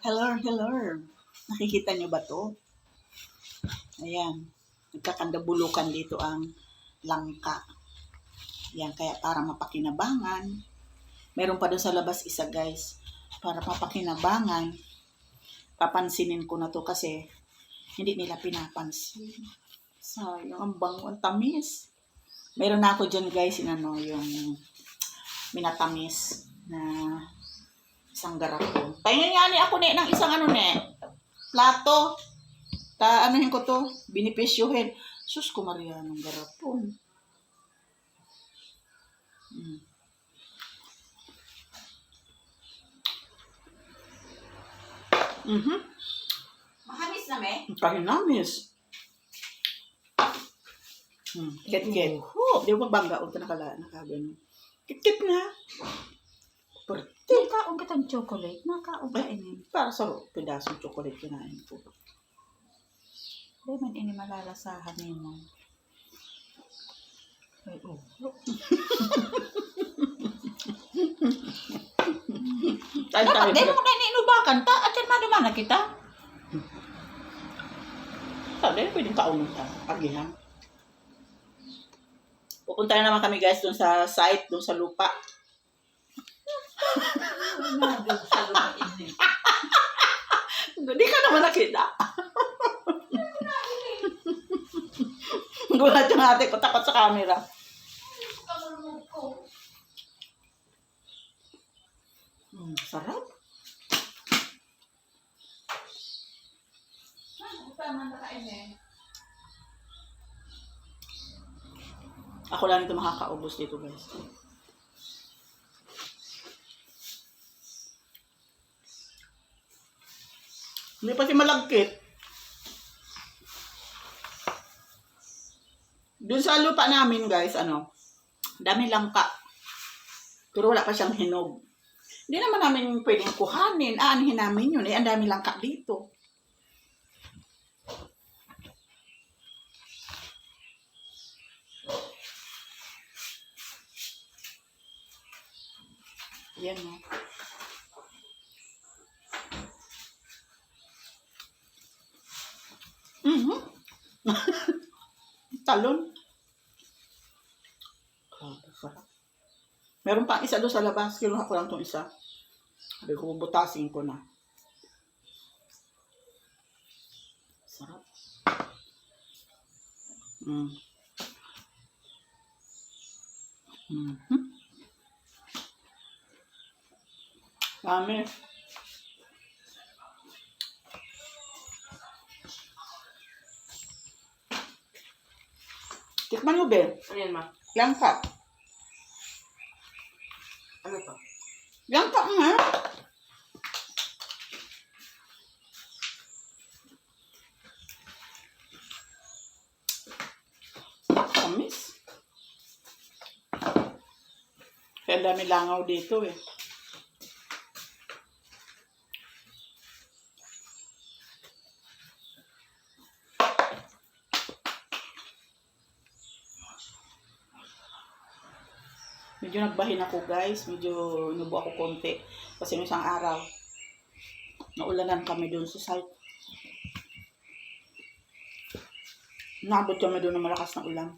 Hello, hello. Nakikita niyo ba to? Ayan. Nagkakandabulukan dito ang langka. Yan, kaya para mapakinabangan. Meron pa doon sa labas isa, guys. Para mapakinabangan. Papansinin ko na to kasi hindi nila pinapansin. Sayang, ang bango, ang tamis. Meron na ako dyan, guys, inano, yung minatamis na isang garapon. Tingnan nga ni ako ni ng isang ano ni plato. Ta anuhin ko to, binipisyuhin. Sus ko Maria ng garapon. Mm. Mhm. Mahamis na me. Kahinamis. Hmm. Kit-kit. Oh, di ba bangga o nakala nakagano. Kit-kit na. Pero Nakaon kitang chocolate. Nakaon ka ini. para sa pedasong chocolate kinain ko. Di man ini malalasahan nimo. Ay, oh. Tayo tayo. Dapat, di mo kayo inubakan ta. At yan madama na kita. Sabi, pwedeng kaunon sa paghihang. Pupunta na naman kami guys dun sa site, dun sa lupa. Hindi ka naman nakita. Gulat yung ate ko, takot sa camera. Mm, sarap. Ako lang ito makakaubos dito guys. Hindi pati malagkit. Doon sa lupa namin guys, ano, dami langka. Pero wala pa siyang hinog. Hindi naman namin pwedeng kuhanin. Aanihin namin yun. Eh, ang dami langka dito. Yan o. Mhm. Talon. Sarap. Meron pa isa doon sa labas. Kinuha ko lang itong isa. Sabi ko, bubutasin ko na. Sarap. Mm. Mhm. Dami. Tikman mo, Ben. Ano yan, ma? Langka. Ano to? Langka nga. Tamis. Kaya dami langaw dito eh. Medyo nagbahin ako guys. Medyo inubo ako konti. Kasi isang araw, naulanan kami doon sa site. Nabot kami doon ng malakas na ulan.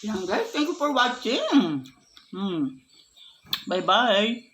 Yan guys, thank you for watching. Hmm. Bye-bye.